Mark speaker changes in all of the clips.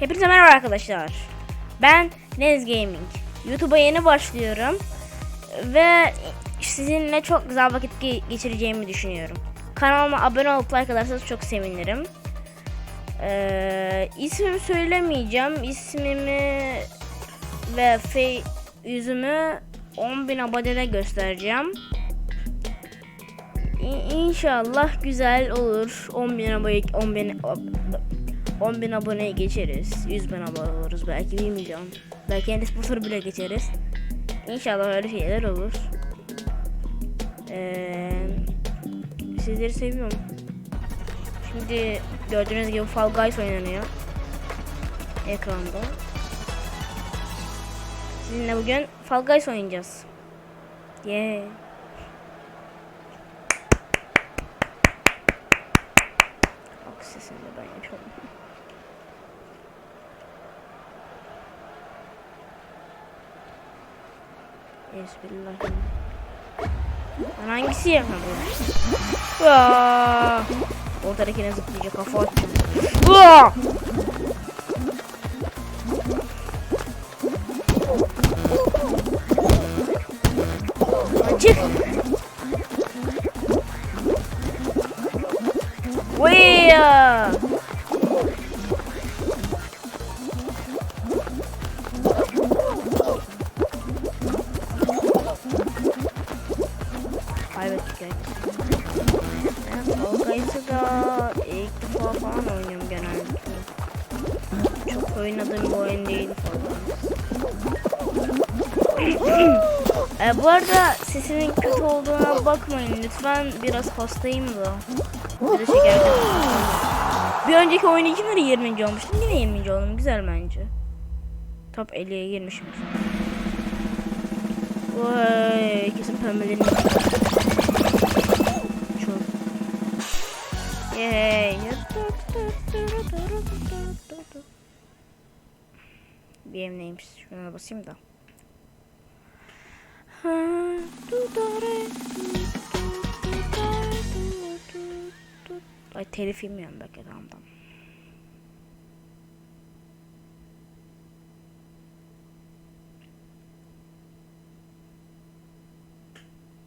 Speaker 1: Hepinize merhaba arkadaşlar. Ben Nez Gaming. YouTube'a yeni başlıyorum. Ve sizinle çok güzel vakit ge- geçireceğimi düşünüyorum. Kanalıma abone olup like atarsanız çok sevinirim. Ee, ismimi söylemeyeceğim. İsmimi ve fe yüzümü 10.000 abonede göstereceğim. İ- İnşallah güzel olur. 10.000 abone 10.000 ab- 10 bin aboneye geçeriz. 100 bin abone oluruz. Belki 1 milyon. Belki Enes Batur'u bile geçeriz. İnşallah öyle şeyler olur. Ee, sizleri seviyorum. Şimdi gördüğünüz gibi Fall Guys oynanıyor. Ekranda. Sizinle bugün Fall Guys oynayacağız. Yeah. Bak sesini ben yapıyorum. Bismillah. Ben hangisi yapmadım? Ortadakine zıplayacak kafa atacağım. Aa! Çık. Vaya! Oynadığım bir oyun değil e, bu arada sesimin kötü olduğuna bakmayın lütfen biraz hastayım da. Bir şeker Bir önceki oyun için de 20. olmuştum. Yine 20. oldum. Güzel bence. Top 50'ye girmişim. Vay, kesin pembelerin. Çok. Yay. Bir neymiş? Şuna basayım da. Ay telif yemiyorum belki tamam.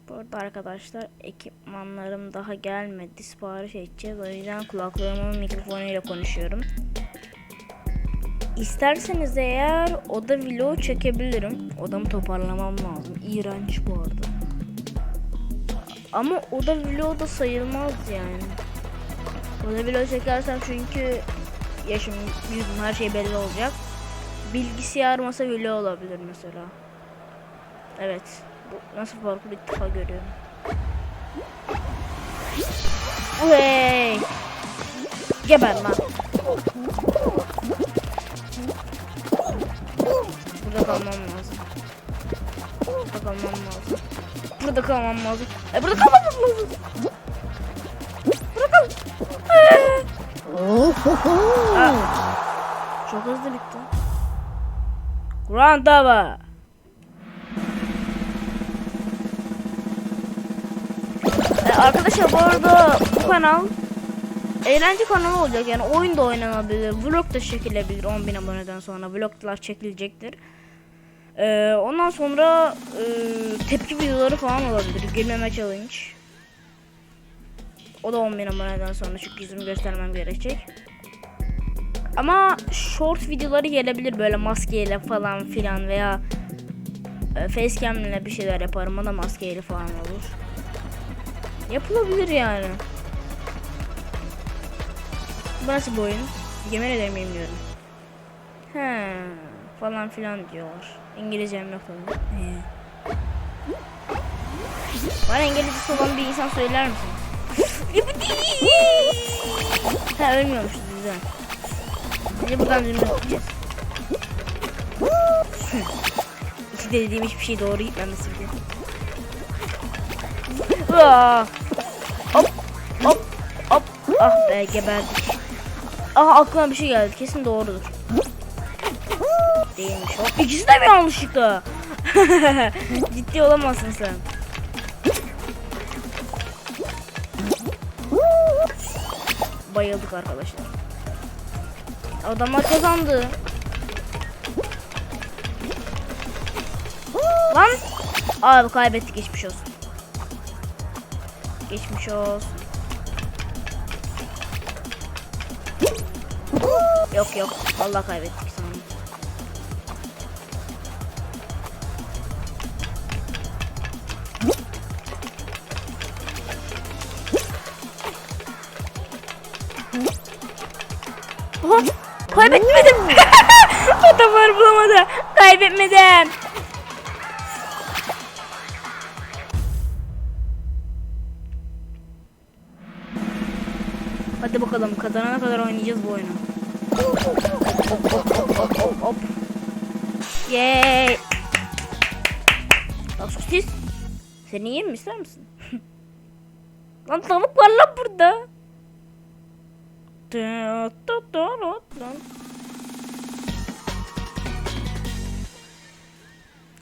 Speaker 1: Bu arada arkadaşlar ekipmanlarım daha gelmedi. Sipariş edeceğiz. O yüzden kulaklığımın mikrofonuyla konuşuyorum. İsterseniz eğer oda vlog çekebilirim. Odamı toparlamam lazım. İğrenç bu arada. Ama oda vlog da sayılmaz yani. Oda vlog çekersem çünkü yaşım, yüzüm her şey belli olacak. Bilgisayar masa vlog olabilir mesela. Evet. Bu nasıl farklı bir defa görüyorum. Hey! Geber lan. Burada kalmam lazım. Burada kalmam lazım. Burada kalmam lazım. E burada kalmam lazım. Burada kal. Aa. Çok hızlı bitti. Grand Dava. E, arkadaşlar bu arada bu kanal eğlence kanalı olacak yani oyun da oynanabilir, vlog da çekilebilir 10.000 aboneden sonra vloglar çekilecektir. E, ondan sonra e, tepki videoları falan olabilir, gülmeme challenge. O da 10.000 aboneden sonra çünkü yüzümü göstermem gerekecek. Ama short videoları gelebilir böyle maskeyle falan filan veya e, facecam ile bir şeyler yaparım o da maskeyle falan olur. Yapılabilir yani. Bu nasıl bir oyun? Yemin ederim bilmiyorum. He falan filan diyorlar. İngilizcem yok tabii. Bana İngilizcesi olan bir insan söyler misin? ha ölmüyormuşuz güzel. Hadi buradan dönüp gideceğiz. De dediğim hiçbir şey doğru gitmemesi bile. Aa! Hop hop hop. Ah be geberdik. Ah aklıma bir şey geldi. Kesin doğrudur. Değilmiş. Hop ikisi de mi yanlışlıkla? Ciddi olamazsın sen. Bayıldık arkadaşlar. Adamlar kazandı. Lan. Abi kaybettik geçmiş olsun. Geçmiş olsun. Yok yok. Allah kaybettik Kaybetmedim. Adamlar bulamadı. Kaybetmedim. Hadi bakalım kazanana kadar oynayacağız bu oyunu. Hop hop hop hop hop hop. Yay. Sosis. Seni yiyeyim mi ister misin? lan tavuk var lan burada.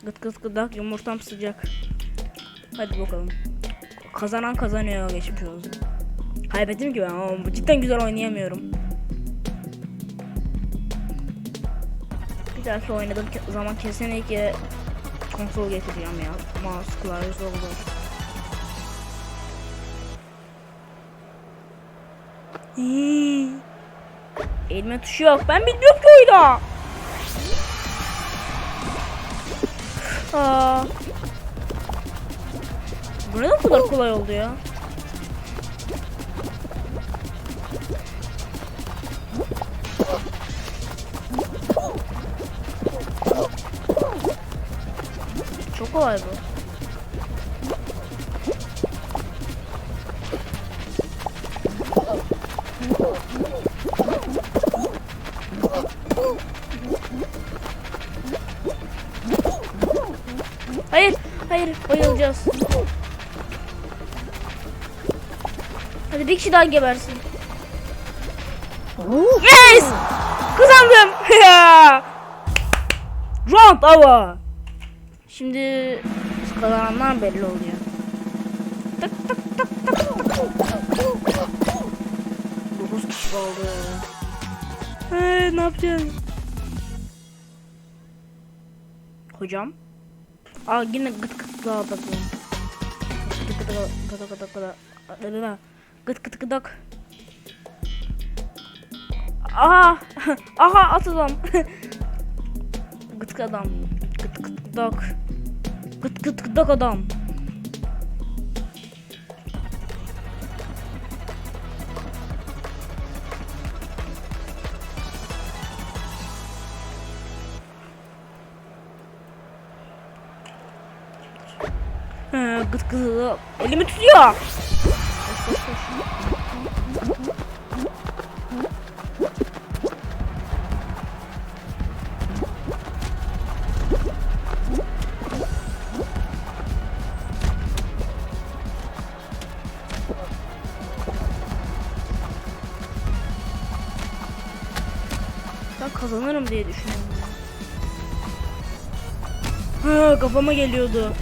Speaker 1: Gıt gıt gıdak yumurtam sıcak. Hadi bakalım. Kazanan kazanıyor geçmiş olsun. Kaybettim ki ben ama cidden güzel oynayamıyorum. Bir dahaki oynadığım zaman kesinlikle konsol getireceğim ya. Mouse, klavye, olur. Hii. Elime tuşu yok. Ben bilmiyorum ki oyunu. Aa. Bu bu kadar kolay oldu ya? Çok kolay bu. Bir kişi daha gebersin. Yes! Kazandım. Round ava. Şimdi kazananlar belli oluyor. Tık tık tık tık tık. 9 kişi kaldı. Hey, ne yapacağız? Hocam. Aa yine gıt gıt daha da bu. Gıt gıt gıt gıt gıt gıt gıt gıt gıt gıdak. Aha! Aha at adam. gıt adam. Gıt gıt gıdak. Gıt gıt gıdak adam. He, gıt gıt. Elimi tutuyor. Ben kazanırım diye düşünüyorum. Ha kafama geliyordu.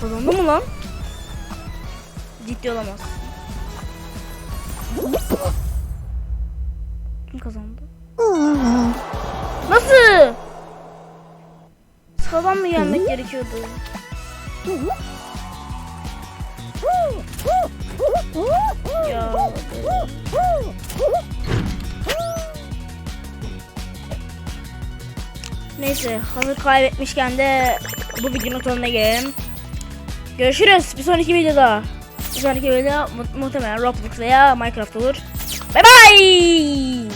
Speaker 1: Kazandı mı lan? Ciddi olamaz. Kim kazandı? Nasıl? Sıradan mı gelmek gerekiyordu? Ya. Neyse hazır kaybetmişken de bu videonun sonuna gelelim. Görüşürüz bir sonraki videoda. Bir sonraki videoda mu- muhtemelen Roblox veya Minecraft olur. Bye bye.